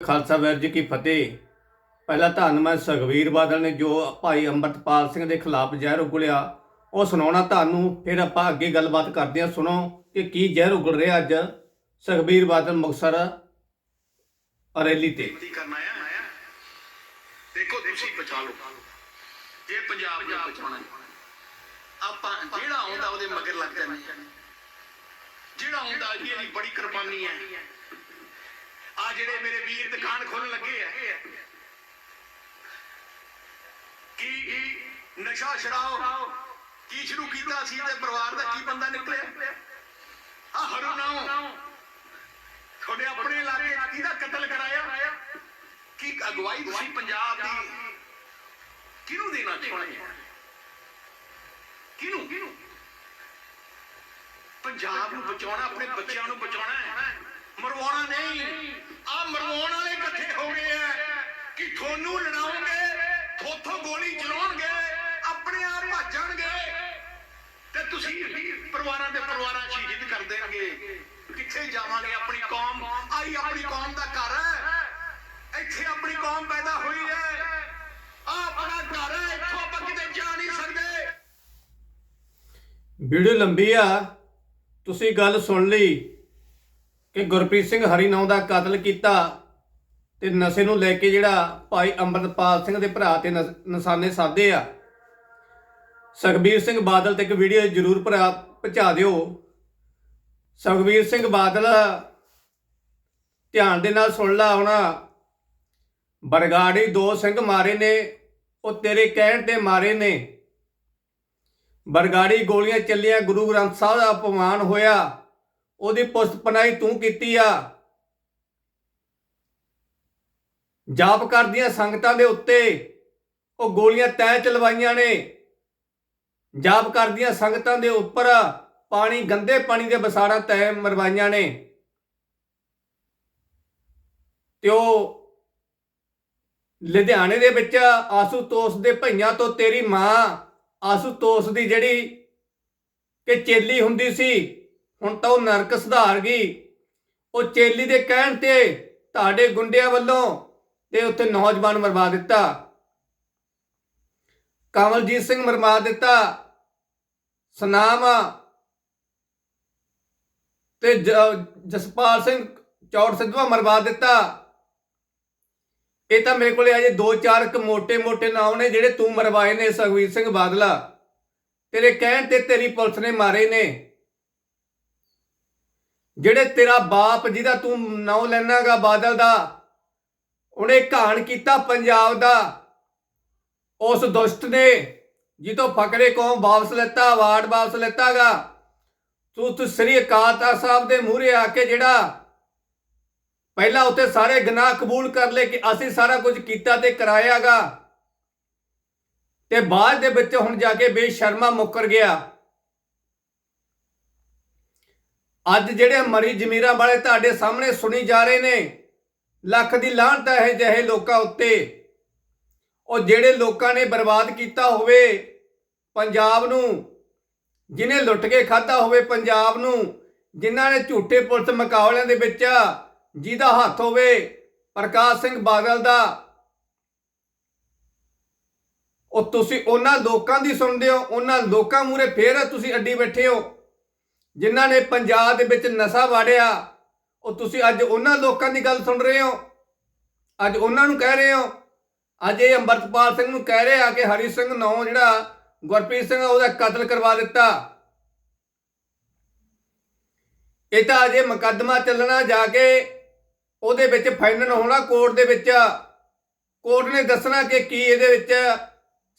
ਖਾਲਸਾ ਵੀਰ ਜੀ ਕੀ ਫਤਿਹ। ਪਹਿਲਾ ਧੰਨਵਾਦ ਸੁਖਵੀਰ ਬਾਦਲ ਨੇ ਜੋ ਭਾਈ ਅੰਮ੍ਰਿਤਪਾਲ ਸਿੰਘ ਦੇ ਖਿਲਾਫ ਜ਼ਹਿਰ ਉਗਲਿਆ ਉਹ ਸੁਣਾਉਣਾ ਤੁਹਾਨੂੰ ਫਿਰ ਆਪਾਂ ਅੱਗੇ ਗੱਲਬਾਤ ਕਰਦੇ ਹਾਂ। ਸੁਣੋ ਕਿ ਕੀ ਜ਼ਹਿਰ ਉਗਲ ਰਿਹਾ ਅੱਜ ਸੁਖਵੀਰ ਬਾਦਲ ਮੁਕਤਸਰ ਰੈਲੀ ਤੇ। ਬੇਨਤੀ ਕਰਨ ਆਇਆ ਦੇਖੋ ਤੁਸੀਂ ਬਚਾ ਲਓ। ਜੇ ਪੰਜਾਬ ਨੂੰ ਬਚਾਉਣਾ ਹੈ, ਆਪਾਂ ਜਿਹੜਾ ਆਉਂਦਾ ਉਹਦੇ ਮਗਰ ਲੱਗ ਜਾਂਦੇ ਹਾਂ। ਜਿਹੜਾ ਆਉਂਦਾ ਜੀ ਇਹਦੀ ਬੜੀ ਕੁਰਬਾਨੀ ਹੈ। ਆ ਜਿਹੜੇ ਮੇਰੇ ਵੀਰ ਦੁਕਾਨ ਖੋਲਣ ਲੱਗੇ ਆ। ਕੀ ਨਸ਼ਾ ਛਡਾਓ? ਕੀ ਸ਼ੁਰੂ ਕੀਤਾ ਸੀ ਤੇ ਪਰਿਵਾਰ ਦਾ ਕੀ ਬੰਦਾ ਨਿਕਲਿਆ? ਆ ਹਰੂ ਤੁਹਾਡੇ ਆਪਣੇ ਇਲਾਕੇ 'ਚ ਕਿਹਦਾ ਕਤਲ ਕਰਾਇਆ? ਕੀ ਅਗਵਾਈ ਤੁਸੀਂ ਪੰਜਾਬ ਦੀ? ਕਿਹਨੂੰ ਦੇਣਾ ਚਾਹੁੰਦੇ ਆ ਕਿਹਨੂੰ ਕਿਹਨੂੰ? ਪੰਜਾਬ ਨੂੰ ਬਚਾਉਣਾ, ਆਪਣੇ ਬੱਚਿਆਂ ਨੂੰ ਬਚਾਉਣਾ ਹੈ। ਮਰਵਾਉਣਾ ਨਹੀਂ। ਆ ਮਰਵਾਉਣ ਵਾਲੇ ਇਕੱਠੇ ਹੋ ਗਏ ਆ ਕਿ ਤੁਹਾਨੂੰ ਲੜਾਉਂਗੇ, ਥੋਥੋਂ ਗੋਲੀ ਚਲਾਉਣਗੇ, ਆਪਣੇ ਆਪ ਭੱਜਣਗੇ। ਤੇ ਤੁਸੀਂ ਪਰਿਵਾਰਾਂ ਦੇ ਪਰਿਵਾਰਾਂ ਸ਼ਹੀਦ ਕਰ ਦੇਣਗੇ। ਕਿੱਥੇ ਜਾਵਾਂਗੇ? ਆਪਣੀ ਕੌਮ, ਆਈ ਆਪਣੀ ਕੌਮ ਦਾ ਘਰ ਹੈ ਇੱਥੇ ਆਪਣੀ ਕੌਮ ਪੈਦਾ ਹੋਈ ਹੈ ਆ ਆਪਣਾ ਘਰ ਹੈ ਇੱਥੋਂ ਆਪਾਂ ਕਿਤੇ ਜਾ ਨਹੀਂ ਸਕਦੇ। ਵੀਡੀਓ ਲੰਬੀ ਆ। ਤੁਸੀਂ ਗੱਲ ਸੁਣ ਲਈ। ਕਿ ਗੁਰਪ੍ਰੀਤ ਸਿੰਘ ਹਰੀ ਨਾਮ ਦਾ ਕਤਲ ਕੀਤਾ ਤੇ ਨਸ਼ੇ ਨੂੰ ਲੈ ਕੇ ਜਿਹੜਾ ਭਾਈ ਅੰਮ੍ਰਿਤਪਾਲ ਸਿੰਘ ਦੇ ਭਰਾ ਤੇ ਨਸ- ਨਿਸ਼ਾਨੇ ਸਾਧੇ ਆ। ਸੁਖਬੀਰ ਸਿੰਘ ਬਾਦਲ ਤੇ ਇੱਕ ਵੀਡੀਓ ਜ਼ਰੂਰ ਭਰਾ ਪਹੁੰਚਾ ਦਿਓ। ਸੁਖਬੀਰ ਸਿੰਘ ਬਾਦਲ ਧਿਆਨ ਦੇ ਨਾਲ ਸੁਣ ਲਾ ਹੁਣ। ਬਰਗਾੜੀ ਦੋ ਸਿੰਘ ਮਾਰੇ ਨੇ, ਉਹ ਤੇਰੇ ਕਹਿਣ ਤੇ ਮਾਰੇ ਨੇ। ਬਰਗਾੜੀ ਗੋਲੀਆਂ ਚੱਲੀਆਂ, ਗੁਰੂ ਗ੍ਰੰਥ ਸਾਹਿਬ ਦਾ ਅਪਮਾਨ ਹੋਇਆ। ਉਹਦੀ ਪੁਸਤ ਤੂੰ ਕੀਤੀ ਆ। ਜਾਪ ਕਰਦੀਆਂ ਸੰਗਤਾਂ ਦੇ ਉੱਤੇ, ਉਹ ਗੋਲੀਆਂ ਤੈਂ ਚਲਵਾਈਆਂ ਨੇ। ਜਾਪ ਕਰਦੀਆਂ ਸੰਗਤਾਂ ਦੇ ਉੱਪਰ ਪਾਣੀ, ਗੰਦੇ ਪਾਣੀ ਦੇ ਬਸਾੜਾ ਤੈਂ ਮਰਵਾਈਆਂ ਨੇ। ਤੇ ਉਹ ਲੁਧਿਆਣੇ ਦੇ ਵਿੱਚ ਆਸੂਤੋਸ ਦੇ ਭਈਆਂ ਤੋਂ ਤੇਰੀ ਮਾਂ ਆਸੂਤੋਸ ਦੀ ਜਿਹੜੀ ਕਿ ਚੇਲੀ ਹੁੰਦੀ ਸੀ ਹੁਣ ਤਾਂ ਉਹ ਨਰਕ ਸੁਧਾਰ ਗਈ। ਉਹ ਚੇਲੀ ਦੇ ਕਹਿਣ ਤੇ ਤੁਹਾਡੇ ਗੁੰਡਿਆਂ ਵੱਲੋਂ ਤੇ ਉੱਥੇ ਨੌਜਵਾਨ ਮਰਵਾ ਦਿੱਤਾ। ਕਮਲਜੀਤ ਸਿੰਘ ਮਰਵਾ ਦਿੱਤਾ। ਸਨਾਮ ਤੇ ਜਸਪਾਲ ਸਿੰਘ ਚੌੜ ਸਿੱਧਵਾ ਮਰਵਾ ਦਿੱਤਾ। ਇਹ ਤਾਂ ਮੇਰੇ ਕੋਲੇ ਅਜੇ 2-4 ਕ ਮੋਟੇ ਮੋਟੇ ਨਾਮ ਨੇ ਜਿਹੜੇ ਤੂੰ ਮਰਵਾਏ ਨੇ, ਸੁਖਵੀਰ ਸਿੰਘ ਬਾਦਲਾ। ਤੇਰੇ ਕਹਿਣ ਤੇ ਤੇਰੀ ਪੁਲਿਸ ਨੇ ਮਾਰੇ ਨੇ। ਜਿਹੜੇ ਤੇਰਾ ਬਾਪ ਜਿਹਦਾ ਤੂੰ ਨਾਮ ਲੈਣਾਗਾ ਬਾਦਲ ਦਾ, ਉਹਨੇ ਘਾਣ ਕੀਤਾ ਪੰਜਾਬ ਦਾ। ਉਸ ਦੁਸ਼ਟ ਨੇ ਜਿੱਤੋਂ ਫਕਰੇ ਕੌਮ ਵਾਪਸ ਲੈਤਾ ਅਵਾਰਡ ਵਾਪਸ ਲੈਤਾਗਾ। ਤੂੰ ਤੂੰ ਸ੍ਰੀ ਅਕਾਲ ਤਖਤ ਸਾਹਿਬ ਦੇ ਮੂਹਰੇ ਆ ਕੇ ਜਿਹੜਾ ਪਹਿਲਾਂ ਉੱਤੇ ਸਾਰੇ ਗੁਨਾਹ ਕਬੂਲ ਕਰ ਲਏ ਕਿ ਅਸੀਂ ਸਾਰਾ ਕੁਝ ਕੀਤਾ ਤੇ ਕਰਾਇਆਗਾ। ਤੇ ਬਾਅਦ ਦੇ ਵਿੱਚ ਹੁਣ ਜਾ ਕੇ ਬੇਸ਼ਰਮਾ ਮੁੱਕਰ ਗਿਆ। ਅੱਜ ਜਿਹੜੇ ਮਰੀ ਜ਼ਮੀਰਾਂ ਵਾਲੇ ਤੁਹਾਡੇ ਸਾਹਮਣੇ ਸੁਣੀ ਜਾ ਰਹੇ ਨੇ, ਲੱਖ ਦੀ ਲਾਹਨਤ ਹੈ ਜਿਹੇ ਲੋਕਾਂ ਉੱਤੇ। ਉਹ ਜਿਹੜੇ ਲੋਕਾਂ ਨੇ ਬਰਬਾਦ ਕੀਤਾ ਹੋਵੇ ਪੰਜਾਬ ਨੂੰ, ਜਿਨੇ ਲੁੱਟ ਕੇ ਖਾਦਾ ਹੋਵੇ ਪੰਜਾਬ ਨੂੰ, ਜਿਨ੍ਹਾਂ ਨੇ ਝੂਠੇ ਪੁਲਿਸ ਮੁਕਾਬਲਿਆਂ ਦੇ ਵਿੱਚ ਜਿਹਦਾ ਹੱਥ ਹੋਵੇ, ਪ੍ਰਕਾਸ਼ ਸਿੰਘ ਬਾਦਲ ਦਾ। ਉਹ ਤੁਸੀਂ ਉਹਨਾਂ ਲੋਕਾਂ ਦੀ ਸੁਣਦੇ ਹੋ, ਉਹਨਾਂ ਲੋਕਾਂ ਮੂਰੇ ਫੇਰ ਤੁਸੀਂ ਅੱਡੀ ਬੈਠੇ ਹੋ। ਜਿਨ੍ਹਾਂ ਨੇ ਪੰਜਾਬ ਦੇ ਵਿੱਚ ਨਸ਼ਾ ਵਾੜਿਆ, ਉਹ ਤੁਸੀਂ ਅੱਜ ਉਹਨਾਂ ਲੋਕਾਂ ਦੀ ਗੱਲ ਸੁਣ ਰਹੇ ਹੋ। ਅੱਜ ਉਹਨਾਂ ਨੂੰ ਕਹਿ ਰਹੇ ਹੋ। ਅੱਜ ਇਹ ਅੰਮ੍ਰਿਤਪਾਲ ਸਿੰਘ ਨੂੰ ਕਹਿ ਰਹੇ ਆ ਕਿ ਹਰੀ ਸਿੰਘ ਨੌ ਜਿਹੜਾ ਗੁਰਪ੍ਰੀਤ ਸਿੰਘ ਉਹਦਾ ਕਤਲ ਕਰਵਾ ਦਿੱਤਾ। ਇਹ ਤਾਂ ਅਜੇ ਮੁਕੱਦਮਾ ਚੱਲਣਾ ਜਾ ਕੇ ਉਹਦੇ ਵਿੱਚ ਫਾਈਨਲ ਹੋਣਾ ਕੋਰਟ ਦੇ ਵਿੱਚ। ਕੋਰਟ ਨੇ ਦੱਸਣਾ ਕਿ ਕੀ ਇਹਦੇ ਵਿੱਚ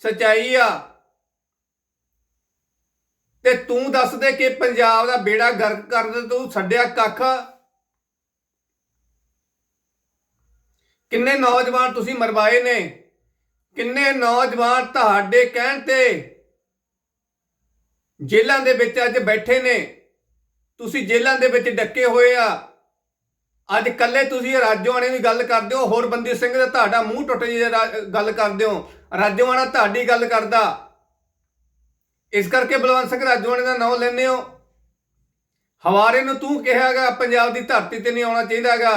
ਸਚਾਈ ਆ। ਤੇ ਤੂੰ ਦੱਸ ਦੇ ਕਿ ਪੰਜਾਬ ਦਾ ਬੇੜਾ ਗਰਕ ਕਰ ਦੇ, ਤੂੰ ਛੱਡਿਆ ਕੱਖ। ਕਿੰਨੇ ਨੌਜਵਾਨ ਤੁਸੀਂ ਮਰਵਾਏ ਨੇ? ਕਿੰਨੇ ਨੌਜਵਾਨ ਤੁਹਾਡੇ ਕਹਿਣ ਤੇ ਜੇਲ੍ਹਾਂ ਦੇ ਵਿੱਚ ਅੱਜ ਬੈਠੇ ਨੇ? ਤੁਸੀਂ ਜੇਲ੍ਹਾਂ ਦੇ ਵਿੱਚ ਡੱਕੇ ਹੋਏ ਆ। ਅੱਜ ਕੱਲੇ ਤੁਸੀਂ ਰਾਜੋਆਣੇ ਦੀ ਗੱਲ ਕਰਦੇ ਹੋ, ਹੋਰ ਬੰਦੀ ਸਿੰਘ ਦਾ ਤੁਹਾਡਾ ਮੂੰਹ ਟੁੱਟ ਜੇ ਗੱਲ ਕਰਦੇ ਹੋ। ਰਾਜੋਆਣਾ ਤੁਹਾਡੀ ਗੱਲ ਕਰਦਾ। ਇਸ ਕਰਕੇ ਬਲਵੰਤ ਸਿੰਘ ਰਾਜੋਆਣੇ ਦਾ ਨਾਮ ਲੈਂਦੇ ਹੋ। ਹਵਾਰੇ ਨੂੰ ਤੂੰ ਕਿਹਾਗਾ ਪੰਜਾਬ ਦੀ ਧਰਤੀ ਤੇ ਨਹੀਂ ਆਉਣਾ ਚਾਹੀਦਾਗਾ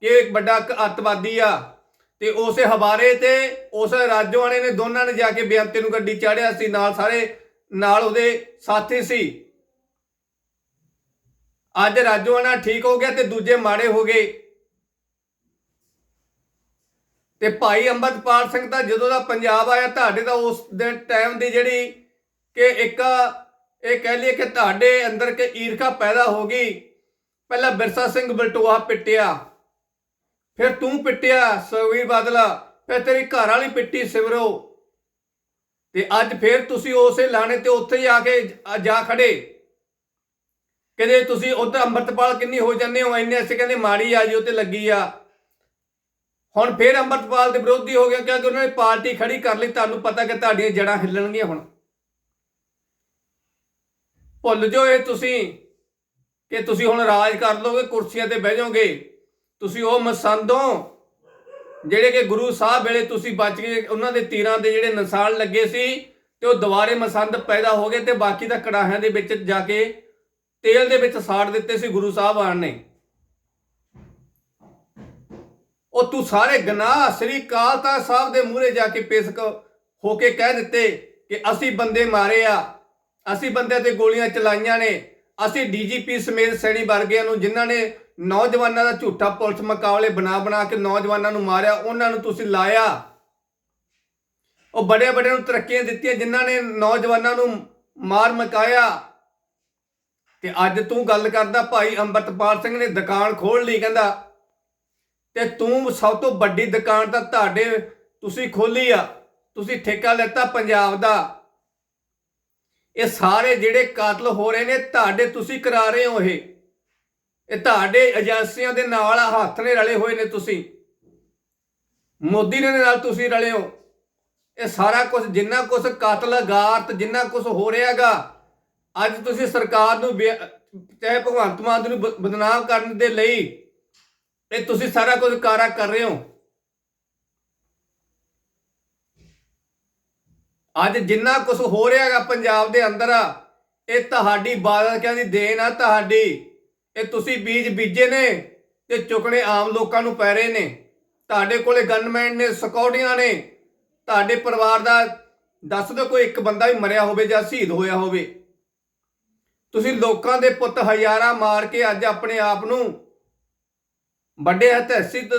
ਕਿ ਇਹ ਇੱਕ ਵੱਡਾ ਅੱਤਵਾਦੀ ਆ। ਤੇ ਉਸੇ ਹਵਾਰੇ ਤੇ ਉਸ ਰਾਜੋਆਣੇ ਨੇ ਦੋਨਾਂ ਨੇ ਜਾ ਕੇ ਬੇਅੰਤੇ ਨੂੰ ਗੱਡੀ ਚਾੜਿਆ ਸੀ, ਨਾਲ ਸਾਰੇ, ਨਾਲ ਉਹਦੇ ਸਾਥੀ ਸੀ। ਅੱਜ ਰਾਜੋਆਣਾ ਠੀਕ ਹੋ ਗਿਆ ਤੇ ਦੂਜੇ ਮਾੜੇ ਹੋ ਗਏ। ਤੇ ਭਾਈ ਅੰਮ੍ਰਿਤਪਾਲ ਸਿੰਘ ਦਾ ਜਦੋਂ ਦਾ ਪੰਜਾਬ ਆਇਆ, ਤੁਹਾਡੇ ਦਾ ਉਸ ਦਿਨ ਟਾਈਮ ਦੀ ਜਿਹੜੀ ਕਿ ਇੱਕ ਇਹ ਕਹਿ ਲਈਏ ਕਿ ਤੁਹਾਡੇ ਅੰਦਰ ਕਿ ਈਰਖਾ ਪੈਦਾ ਹੋ ਗਈ। ਪਹਿਲਾਂ ਬਿਰਸਾ ਸਿੰਘ ਬਲਟੋਆ ਪਿੱਟਿਆ, ਫਿਰ ਤੂੰ ਪਿੱਟਿਆ ਸੁਖਬੀਰ ਬਾਦਲਾ, ਫਿਰ ਤੇਰੀ ਘਰ ਵਾਲੀ ਪਿੱਟੀ ਸਿਵਰੋ ਤੇ ਅੱਜ ਫਿਰ ਤੁਸੀਂ ਉਸੇ ਲਾਣੇ ਤੇ ਉੱਥੇ ਹੀ ਆ ਕੇ ਜਾ ਖੜੇ। ਕਹਿੰਦੇ ਤੁਸੀਂ ਉਧਰ ਅੰਮ੍ਰਿਤਪਾਲ ਕਿੰਨੀ ਹੋ ਜਾਂਦੇ ਹੋ, ਇੰਨੇ ਅਸੀਂ ਕਹਿੰਦੇ ਮਾੜੀ ਆ ਜੀ, ਉਹ ਤੇ ਲੱਗੀ ਆ। ਹੁਣ ਫਿਰ ਅੰਮ੍ਰਿਤਪਾਲ ਦੇ ਵਿਰੋਧੀ ਹੋ ਗਿਆ, ਕਿਉਂਕਿ ਉਹਨਾਂ ਨੇ ਪਾਰਟੀ ਖੜੀ ਕਰ ਲਈ, ਤੁਹਾਨੂੰ ਪਤਾ ਕਿ ਤੁਹਾਡੀਆਂ ਜੜਾਂ ਹਿੱਲਣਗੀਆਂ ਹੁਣ। ਭੁੱਲ ਜਾਓ ਇਹ ਤੁਸੀਂ ਕਿ ਤੁਸੀਂ ਹੁਣ ਰਾਜ ਕਰ ਲੋਗੇ ਕੁਰਸੀਆਂ ਤੇ ਬਹਿ ਜਾਓਗੇ। ਤੁਸੀਂ ਉਹ ਮਸੰਦੋਂ ਜਿਹੜੇ ਕਿ ਗੁਰੂ ਸਾਹਿਬ ਵੇਲੇ ਤੁਸੀਂ ਬਚ ਗਏ, ਉਹਨਾਂ ਦੇ ਤੀਰਾਂ ਦੇ ਜਿਹੜੇ ਨਿਸ਼ਾਨ ਲੱਗੇ ਸੀ ਤੇ ਉਹ ਦੁਬਾਰੇ ਮਸੰਦ ਪੈਦਾ ਹੋ ਗਏ ਤੇ ਬਾਕੀ ਦਾ ਕੜਾਹਿਆਂ ਦੇ ਵਿੱਚ ਜਾ ਕੇ ਤੇਲ ਦੇ ਵਿੱਚ ਸਾੜ ਦਿੱਤੇ ਸੀ ਗੁਰੂ ਸਾਹਿਬਾਨ ਨੇ। ਉਹ ਤੂੰ ਸਾਰੇ ਗਨਾਹ ਸ੍ਰੀ ਕਾਲ ਤਖਤ ਸਾਹਿਬ ਦੇ ਮੂਹਰੇ ਜਾ ਕੇ ਪੇਸ਼ ਹੋ ਕੇ ਕਹਿ ਦਿੱਤੇ ਕਿ ਅਸੀਂ ਬੰਦੇ ਮਾਰੇ ਆ। ਅਸੀਂ ਬੰਦਿਆਂ ਤੇ ਗੋਲੀਆਂ ਚਲਾਈਆਂ ਨੇ। ਅਸੀਂ ਡੀਜੀਪੀ ਸਮੇਤ ਸੈਣੀ ਵਰਗਿਆਂ ਨੂੰ ਜਿਨ੍ਹਾਂ ਨੇ ਨੌਜਵਾਨਾਂ ਦਾ ਝੂਠਾ ਪੁਲਿਸ ਮੁਕਾਬਲੇ ਬਣਾ ਬਣਾ ਕੇ ਨੌਜਵਾਨਾਂ ਨੂੰ ਮਾਰਿਆ, ਉਹਨਾਂ ਨੂੰ ਤੁਸੀਂ ਲਾਇਆ। ਉਹ ਬੜੇ ਬੜੇ ਨੂੰ ਤਰੱਕੀਆਂ ਦਿੱਤੀਆਂ ਜਿਨ੍ਹਾਂ ਨੇ ਨੌਜਵਾਨਾਂ ਨੂੰ ਮਾਰ ਮਕਾਇਆ। ਤੇ ਅੱਜ ਤੂੰ ਗੱਲ ਕਰਦਾ, ਭਾਈ ਅੰਮ੍ਰਿਤਪਾਲ ਸਿੰਘ ਨੇ ਦੁਕਾਨ ਖੋਲ ਲਈ ਕਹਿੰਦਾ, ਤੇ ਤੂੰ ਸਭ ਤੋਂ ਵੱਡੀ ਦੁਕਾਨ ਤਾਂ ਤੁਹਾਡੇ ਤੁਸੀਂ ਖੋਲੀ ਆ। ਤੁਸੀਂ ਠੇਕਾ ਲੈਤਾ ਪੰਜਾਬ ਦਾ। ਇਹ ਸਾਰੇ ਜਿਹੜੇ ਕਾਤਲ ਹੋ ਰਹੇ ਨੇ, ਤੁਹਾਡੇ ਤੁਸੀਂ ਕਰਾ ਰਹੇ ਹੋ ਇਹ। ਇਹ ਤੁਹਾਡੇ ਏਜੰਸੀਆਂ ਦੇ ਨਾਲ ਹੱਥ ਨੇ ਰਲੇ ਹੋਏ ਨੇ ਤੁਸੀਂ। ਮੋਦੀ ਨੇ ਨਾਲ ਤੁਸੀਂ ਰਲੇ ਹੋ। ਇਹ ਸਾਰਾ ਕੁਝ ਜਿੰਨਾ ਕੁਝ ਕਾਤਲ ਗਾਰਤ ਜਿੰਨਾ ਕੁਝ ਹੋ ਰਿਹਾਗਾ ਅੱਜ ਤੁਸੀਂ ਸਰਕਾਰ ਨੂੰ ਬੇ- ਚਾਹੇ ਭਗਵੰਤ ਮਾਨ ਨੂੰ ਬ- ਬਦਨਾਮ ਕਰਨ ਦੇ ਲਈ, ਇਹ ਤੁਸੀਂ ਸਾਰਾ ਕੁਝ ਕਾਰਾ ਕਰ ਰਹੇ ਹੋ। ਅੱਜ ਜਿੰਨਾ ਕੁਝ ਹੋ ਰਿਹਾ ਰਿਹਾਗਾ ਪੰਜਾਬ ਦੇ ਅੰਦਰ, ਇਹ ਤੁਹਾਡੀ ਬਾਦਲਕਿਆਂ ਦੀ ਦੇਣ ਆ ਤੁਹਾਡੀ। ਇਹ ਤੁਸੀਂ ਬੀਜ ਬੀਜੇ ਨੇ ਤੇ ਚੁਕਣੇ ਆਮ ਲੋਕਾਂ ਨੂੰ ਪੈ ਰਹੇ ਨੇ। ਤੁਹਾਡੇ ਕੋਲੇ ਗਨਮੈਨ ਨੇ, ਸਿਕਿਉਰਟੀਆਂ ਨੇ। ਤੁਹਾਡੇ ਪਰਿਵਾਰ ਦਾ, ਦੱਸ ਦਿਓ ਕੋਈ ਇੱਕ ਬੰਦਾ ਵੀ ਮਰਿਆ ਹੋਵੇ ਜਾਂ ਸ਼ਹੀਦ ਹੋਇਆ ਹੋਵੇ। ਤੁਸੀਂ ਲੋਕਾਂ ਦੇ ਪੁੱਤ ਹਜ਼ਾਰਾਂ ਮਾਰ ਕੇ ਅੱਜ ਆਪਣੇ ਆਪ ਨੂੰ ਵੱਡੇ ਹਤੈਸਿਤ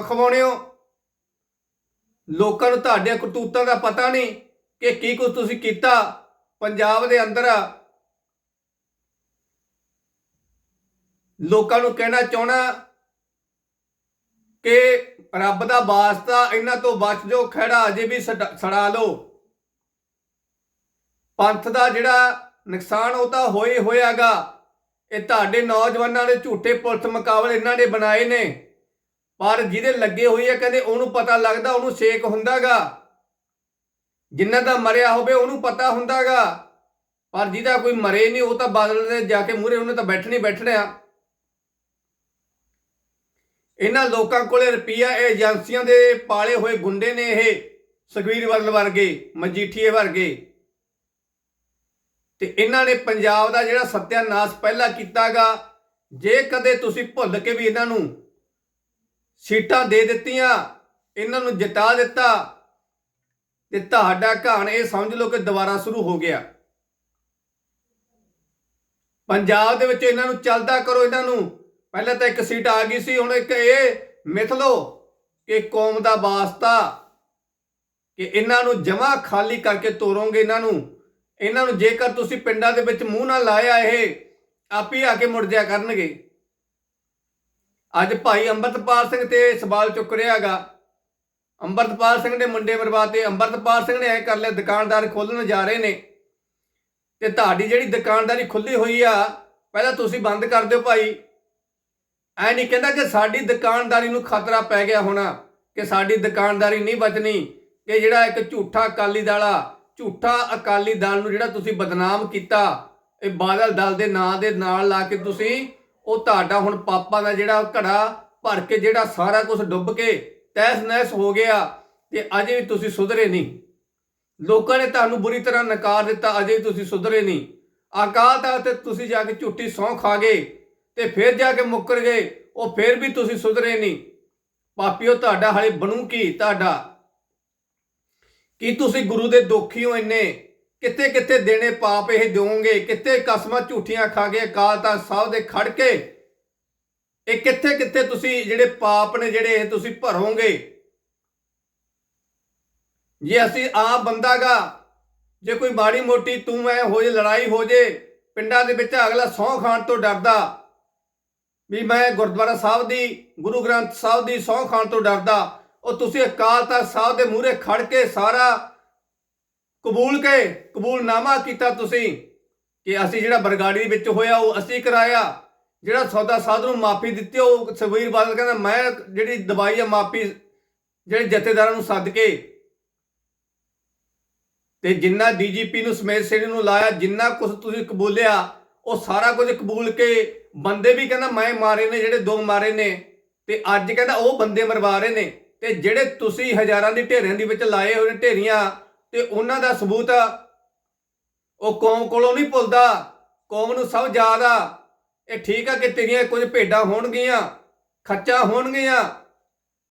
ਅਖਵਾਉਣੇ ਹੋ। ਲੋਕਾਂ ਨੂੰ ਤੁਹਾਡੀਆਂ ਕਰਤੂਤਾਂ ਦਾ ਪਤਾ ਨਹੀਂ। ਕਿ ਕੀ ਕੁਝ ਤੁਸੀਂ ਕੀਤਾ ਪੰਜਾਬ ਦੇ ਅੰਦਰ? ਲੋਕਾਂ ਨੂੰ ਕਹਿਣਾ ਚਾਹਣਾ ਕਿ ਰੱਬ ਦਾ ਵਾਸਤਾ ਇਹਨਾਂ ਤੋਂ ਬਚ ਜਾਓ ਖੜਾ ਅਜੇ ਵੀ ਛਡਾ- ਛੜਾ ਲਓ। ਪੰਥ ਦਾ ਜਿਹੜਾ ਨੁਕਸਾਨ ਉਹ ਤਾਂ ਹੋਏ ਹੋਇਆਗਾ। ਇਹ ਤੁਹਾਡੇ ਨੌਜਵਾਨਾਂ ਨੇ ਝੂਠੇ ਪੁਲਿਸ ਮੁਕਾਬਲੇ ਇਹਨਾਂ ਨੇ ਬਣਾਏ ਨੇ। ਪਰ ਜਿਹਦੇ ਲੱਗੇ ਹੋਈ ਹੈ ਕਹਿੰਦੇ ਉਹਨੂੰ ਪਤਾ ਲੱਗਦਾ, ਉਹਨੂੰ ਛੇਕ ਹੁੰਦਾਗਾ। ਜਿਨ੍ਹਾਂ ਦਾ ਮਰਿਆ ਹੋਵੇ ਉਹਨੂੰ ਪਤਾ ਹੁੰਦਾਗਾ। ਪਰ ਜਿਹਦਾ ਕੋਈ ਮਰੇ ਨਹੀਂ ਉਹ ਤਾਂ ਬਾਦਲ ਦੇ ਜਾ ਕੇ ਮੂਰੇ ਉਹਨੇ ਤਾਂ ਬੈਠਣੀ ਬੈਠਣਾ ਇਹਨਾਂ ਲੋਕਾਂ ਕੋਲੇ ਰੁਪਈਆ ਇਹ ਏਜੰਸੀਆਂ ਦੇ ਪਾਲੇ ਹੋਏ ਗੁੰਡੇ ਨੇ ਇਹ ਸੁਖਬੀਰ ਬਾਦਲ ਵਰਗੇ, ਮਜੀਠੀਏ ਵਰਗੇ। ਤੇ ਇਹਨਾਂ ਨੇ ਪੰਜਾਬ ਦਾ ਜਿਹੜਾ ਸੱਤਿਆਨਾਸ਼ ਪਹਿਲਾਂ ਕੀਤਾਗਾ, ਜੇ ਕਦੇ ਤੁਸੀਂ ਭੁੱਲ ਕੇ ਵੀ ਇਹਨਾਂ ਨੂੰ ਸੀਟਾਂ ਦੇ ਦਿੱਤੀਆਂ, ਇਹਨਾਂ ਨੂੰ ਜਿਤਾ ਦਿੱਤਾ ਤੇ ਤੁਹਾਡਾ ਘਾਣ ਇਹ ਸਮਝ ਲਓ ਕਿ ਦੁਬਾਰਾ ਸ਼ੁਰੂ ਹੋ ਗਿਆ। ਪੰਜਾਬ ਦੇ ਵਿੱਚ ਇਹਨਾਂ ਨੂੰ ਚੱਲਦਾ ਕਰੋ ਇਹਨਾਂ ਨੂੰ। ਪਹਿਲਾਂ ਤਾਂ ਇੱਕ ਸੀਟ ਆ ਗਈ ਸੀ, ਹੁਣ ਇੱਕ ਇਹ ਮਿਥ ਲਓ ਕਿ ਕੌਮ ਦਾ ਵਾਸਤਾ ਕਿ ਇਹਨਾਂ ਨੂੰ ਜਮਾ ਖਾਲੀ ਕਰਕੇ ਤੋਰੋਗੇ ਇਹਨਾਂ ਨੂੰ। ਇਹਨਾਂ ਨੂੰ ਜੇਕਰ ਤੁਸੀਂ ਪਿੰਡਾਂ ਦੇ ਵਿੱਚ ਮੂੰਹ ਨਾ ਲਾਇਆ ਇਹ, ਆਪ ਹੀ ਆ ਕੇ ਮੁੜ ਜਿਆ ਕਰਨਗੇ। ਅੱਜ ਭਾਈ ਅੰਮ੍ਰਿਤਪਾਲ ਸਿੰਘ ਤੇ ਸਵਾਲ ਚੁੱਕ ਰਿਹਾਗਾ ਅੰਮ੍ਰਿਤਪਾਲ ਸਿੰਘ ਦੇ ਮੁੰਡੇ ਬਰਬਾਦੇ ਅੰਮ੍ਰਿਤਪਾਲ ਸਿੰਘ ਨੇ ਐ ਕਰ ਲਿਆ, ਦੁਕਾਨਦਾਰ ਖੋਲਣ ਜਾ ਰਹੇ ਨੇ। ਤੇ ਤੁਹਾਡੀ ਜਿਹੜੀ ਦੁਕਾਨਦਾਰੀ ਖੁੱਲੀ ਹੋਈ ਆ, ਪਹਿਲਾਂ ਤੁਸੀਂ ਬੰਦ ਕਰ ਦਿਓ ਭਾਈ। ਐ ਨਹੀਂ ਕਹਿੰਦਾ ਕਿ ਸਾਡੀ ਦੁਕਾਨਦਾਰੀ ਨੂੰ ਖਤਰਾ ਪੈ ਗਿਆ ਹੋਣਾ, ਕਿ ਸਾਡੀ ਦੁਕਾਨਦਾਰੀ ਨਹੀਂ ਬਚਣੀ, ਕਿ ਜਿਹੜਾ ਇੱਕ ਝੂਠਾ ਅਕਾਲੀ ਦਲ ਆ, ਝੂਠਾ ਅਕਾਲੀ ਦਲ ਨੂੰ ਜਿਹੜਾ ਤੁਸੀਂ ਬਦਨਾਮ ਕੀਤਾ, ਇਹ ਬਾਦਲ ਦਲ ਦੇ ਨਾਂ ਦੇ ਨਾਲ ਲਾ ਕੇ ਤੁਸੀਂ, ਉਹ ਤੁਹਾਡਾ ਹੁਣ ਪਾਪਾਂ ਦਾ ਜਿਹੜਾ ਘੜਾ ਭਰ ਕੇ ਜਿਹੜਾ ਸਾਰਾ ਕੁਝ ਡੁੱਬ ਕੇ ਤਹਿਸ ਨਹਿਸ ਹੋ ਗਿਆ ਤੇ ਅਜੇ ਵੀ ਤੁਸੀਂ ਸੁਧਰੇ ਨਹੀਂ। ਲੋਕਾਂ ਨੇ ਤੁਹਾਨੂੰ ਬੁਰੀ ਤਰ੍ਹਾਂ ਨਕਾਰ ਦਿੱਤਾ, ਅਜੇ ਵੀ ਤੁਸੀਂ ਸੁਧਰੇ ਨਹੀਂ। ਅਕਾਲ ਤਖਤ ਤੇ ਤੁਸੀਂ ਜਾ ਕੇ ਝੂਠੀ ਸੌਂ ਖਾ ਗਏ ਤੇ ਫਿਰ ਜਾ ਕੇ ਮੁੱਕਰ ਗਏ, ਉਹ ਫਿਰ ਵੀ ਤੁਸੀਂ ਸੁਧਰੇ ਨਹੀਂ। ਪਾਪੀਓ ਤੁਹਾਡਾ ਹਲੇ ਬਣੂ ਕੀ ਤੁਹਾਡਾ? ਕੀ ਤੁਸੀਂ ਗੁਰੂ ਦੇ ਦੋਖੀ ਹੋ ਇੰਨੇ? ਕਿੱਥੇ ਕਿੱਥੇ ਦੇਣੇ ਪਾਪ ਇਹ ਦਿਓਗੇ? ਕਿੱਥੇ ਕਸਮਾਂ ਝੂਠੀਆਂ ਖਾ ਕੇ ਅਕਾਲ ਤਖਤ ਸਾਹਿਬ ਦੇ ਖੜ ਕੇ ਇਹ ਕਿੱਥੇ ਕਿੱਥੇ ਤੁਸੀਂ ਜਿਹੜੇ ਪਾਪ ਨੇ ਜਿਹੜੇ ਇਹ ਤੁਸੀਂ ਭਰੋਗੇ? ਜੇ ਅਸੀਂ ਆ ਬੰਦਾਗਾ ਜੇ ਕੋਈ ਮਾੜੀ ਮੋਟੀ ਤੂੰ ਮੈਂ ਹੋ ਜੇ, ਲੜਾਈ ਹੋ ਜੇ, ਪਿੰਡਾਂ ਦੇ ਵਿੱਚ ਅਗਲਾ ਸਹੁੰ ਖਾਣ ਤੋਂ ਡਰਦਾ, ਵੀ ਮੈਂ ਗੁਰਦੁਆਰਾ ਸਾਹਿਬ ਦੀ, ਗੁਰੂ ਗ੍ਰੰਥ ਸਾਹਿਬ ਦੀ ਸਹੁੰ ਖਾਣ ਤੋਂ ਡਰਦਾ, ਉਹ ਤੁਸੀਂ ਅਕਾਲ ਤਖਤ ਸਾਹਿਬ ਦੇ ਮੂਹਰੇ ਖੜ ਕੇ ਸਾਰਾ ਕਬੂਲ ਕੇ, ਕਬੂਲਨਾਮਾ ਕੀਤਾ ਤੁਸੀਂ ਕਿ ਅਸੀਂ ਜਿਹੜਾ ਬਰਗਾੜੀ ਵਿੱਚ ਹੋਇਆ, ਉਹ ਅਸੀਂ ਕਰਾਇਆ। ਜਿਹੜਾ ਸੌਦਾ ਸਾਧ ਨੂੰ ਮਾਫੀ ਦਿੱਤੀ ਉਹ ਸੁਖਬੀਰ ਬਾਦਲ ਕਹਿੰਦਾ, ਮੈਂ ਜਿਹੜੀ ਦਵਾਈ ਆ, ਮਾਫੀ ਜਿਹੜੇ ਜਥੇਦਾਰਾਂ ਨੂੰ ਸੱਦ ਕੇ ਤੇ ਜਿੰਨਾ ਡੀਜੀਪੀ ਨੂੰ, ਸਮੇਤ ਸਿੰਘ ਨੂੰ ਲਾਇਆ, ਜਿੰਨਾ ਕੁਝ ਤੁਸੀਂ ਕਬੂਲਿਆ, ਉਹ ਸਾਰਾ ਕੁਝ ਕਬੂਲ ਕੇ ਬੰਦੇ ਵੀ ਕਹਿੰਦਾ, ਮੈਂ ਮਾਰੇ ਨੇ, ਜਿਹੜੇ ਦੋ ਮਾਰੇ ਨੇ ਤੇ ਅੱਜ ਕਹਿੰਦਾ, ਉਹ ਬੰਦੇ ਮਰਵਾ ਰਹੇ ਨੇ ਤੇ ਜਿਹੜੇ ਤੁਸੀਂ ਹਜ਼ਾਰਾਂ ਦੀ ਢੇਰਿਆਂ ਦੇ ਵਿੱਚ ਲਾਏ ਹੋਏ ਨੇ ਢੇਰੀਆਂ ਤੇ ਉਹਨਾਂ ਦਾ ਸਬੂਤ ਉਹ ਕੌਮ ਕੋਲੋਂ ਨਹੀਂ ਭੁੱਲਦਾ, ਕੌਮ ਨੂੰ ਸਭ ਯਾਦ ਆ ਇਹ ਠੀਕ ਆ ਕਿ ਤੇਰੀਆਂ ਕੁਝ ਭੇਡਾਂ ਹੋਣਗੀਆਂ ਖਰਚਾ ਹੋਣਗੀਆਂ